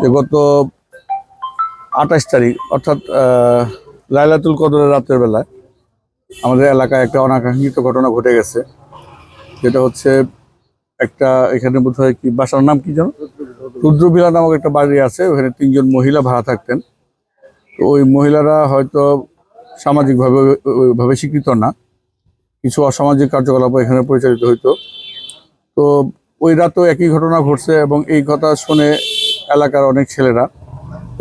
যে গত আঠাশ তারিখ, অর্থাৎ লাইলাতুল কদরের রাতের বেলায় আমাদের এলাকায় একটা অনাকাঙ্ক্ষিত ঘটনা ঘটে গেছে। যেটা হচ্ছে একটা এখানে বোধ হয় কি, বাসার নাম কি যেন? রুদ্রবিলা নামক একটা বাড়ি আছে, ওখানে তিনজন মহিলা ভাড়া থাকতেন। তো ওই মহিলারা হয়তো সামাজিকভাবে ওই- ওইভাবে স্বীকৃত না, কিছু অসামাজিক কার্যকলাপ এখানে পরিচালিত হইতো। তো ওই রাতেও একই ঘটনা ঘটছে এবং এই কথা শুনে এলাকার অনেক ছেলেরা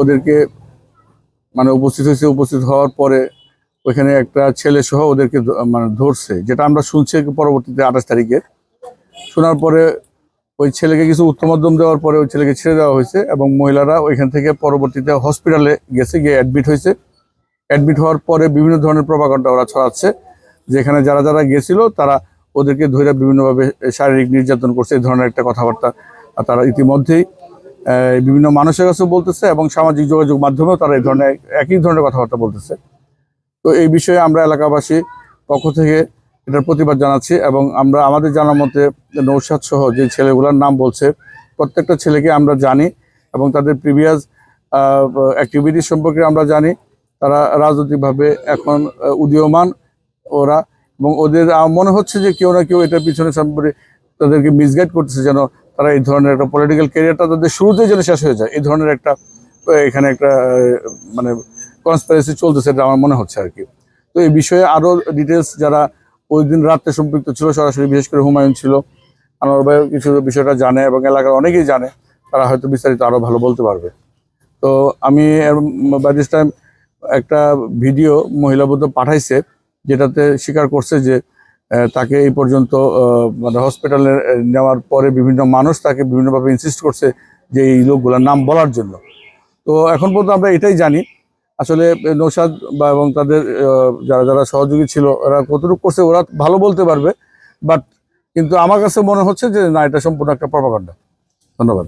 ওদেরকে মানে উপস্থিত হয়েছে, উপস্থিত হওয়ার পরে ওইখানে একটা ছেলে সহ ওদেরকে মানে ধরছে, যেটা আমরা শুনছি পরবর্তীতে আঠাশ তারিখে। শোনার পরে ওই ছেলেকে কিছু উত্তমধ্যম দেওয়ার পরে ওই ছেলেকে ছেড়ে দেওয়া হয়েছে এবং মহিলারা ওইখান থেকে পরবর্তীতে হসপিটালে গেছে, গিয়ে অ্যাডমিট হয়েছে। অ্যাডমিট হওয়ার পরে বিভিন্ন ধরনের প্রভাকাণ্ডা ওরা ছড়াচ্ছে, যেখানে যারা যারা গেছিল তারা ওদেরকে ধরে বিভিন্নভাবে শারীরিক নির্যাতন করছে, এই ধরনের একটা কথাবার্তা তারা ইতিমধ্যেই বিভিন্ন মানুষের কাছেও বলতেছে এবং সামাজিক যোগাযোগ মাধ্যমেও তারা এই ধরনের একই ধরনের কথাবার্তা বলতেছে। তো এই বিষয়ে আমরা এলাকাবাসী পক্ষ থেকে এটার প্রতিবাদ জানাচ্ছি এবং আমরা আমাদের জানার মতে নৌসাদ সহ যে ছেলেগুলোর নাম বলছে, প্রত্যেকটা ছেলেকে আমরা জানি এবং তাদের প্রিভিয়াস অ্যাক্টিভিটি সম্পর্কে আমরা জানি। তারা রাজনৈতিকভাবে এখন উদীয়মান ওরা এবং ওদের মনে হচ্ছে যে কেউ না কেউ এটার পিছনে সম্পর্কে তাদেরকে মিসগাইড করতেছে যেন তারা এই ধরনের একটা পলিটিক্যাল ক্যারিয়ারটা তাদের শুরুতেই যেন শেষ হয়ে যায়। এই ধরনের একটা, এখানে একটা মানে কনসপারেসি চলতেছে এটা আমার মনে হচ্ছে আর কি। তো এই বিষয়ে আরও ডিটেলস যারা ওই দিন রাত্রে সম্পৃক্ত ছিল, সরাসরি বিশেষ করে হুমায়ুন ছিল, আনোয়ার ভাই কিছু বিষয়টা জানে এবং এলাকার অনেকেই জানে, তারা হয়তো বিস্তারিত আরও ভালো বলতে পারবে। তো আমি বাই দিস টাইম একটা ভিডিও মহিলা বোধ পাঠাইছে, যেটাতে স্বীকার করছে যে তাকে এই পর্যন্ত মানে হসপিটালে নেওয়ার পরে বিভিন্ন মানুষ তাকে বিভিন্নভাবে ইনসিস্ট করছে যে এই লোকগুলোর নাম বলার জন্য। তো এখন পর্যন্ত আমরা এটাই জানি। আসলে নৌসাদ বা এবং তাদের যারা যারা সহযোগী ছিল ওরা কতটুকু করছে ওরা ভালো বলতে পারবে। বাট কিন্তু আমার কাছে মনে হচ্ছে যে না, এটা সম্পূর্ণ একটা প্রপাগান্ডা ধন্যবাদ।